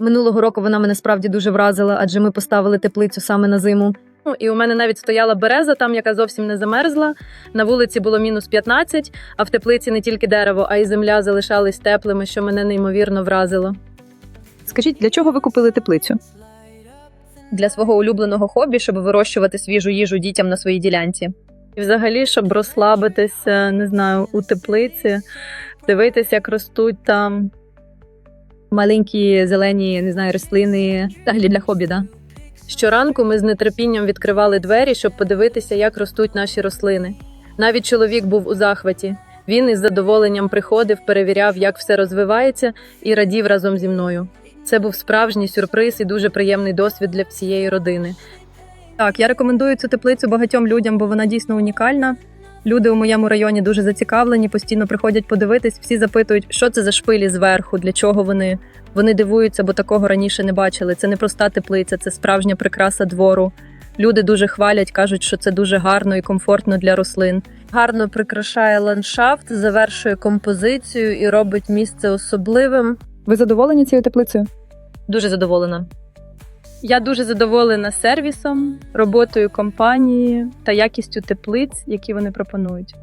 Минулого року вона мене справді дуже вразила, адже ми поставили теплицю саме на зиму. Ну, і у мене навіть стояла береза, там яка зовсім не замерзла. На вулиці було мінус 15, а в теплиці не тільки дерево, а й земля залишались теплими, що мене неймовірно вразило. Скажіть, для чого ви купили теплицю? Для свого улюбленого хобі, щоб вирощувати свіжу їжу дітям на своїй ділянці. І взагалі, щоб розслабитися, не знаю, у теплиці, дивитися, як ростуть там маленькі зелені, не знаю, рослини. Взагалі для хобі, да. Щоранку ми з нетерпінням відкривали двері, щоб подивитися, як ростуть наші рослини. Навіть чоловік був у захваті. Він із задоволенням приходив, перевіряв, як все розвивається, і радів разом зі мною. Це був справжній сюрприз і дуже приємний досвід для всієї родини. Так, я рекомендую цю теплицю багатьом людям, бо вона дійсно унікальна. Люди у моєму районі дуже зацікавлені, постійно приходять подивитись, всі запитують, що це за шпилі зверху, для чого вони. Вони дивуються, бо такого раніше не бачили. Це не проста теплиця, це справжня прикраса двору. Люди дуже хвалять, кажуть, що це дуже гарно і комфортно для рослин. Гарно прикрашає ландшафт, завершує композицію і робить місце особливим. Ви задоволені цією теплицею? Дуже задоволена. Я дуже задоволена сервісом, роботою компанії та якістю теплиць, які вони пропонують.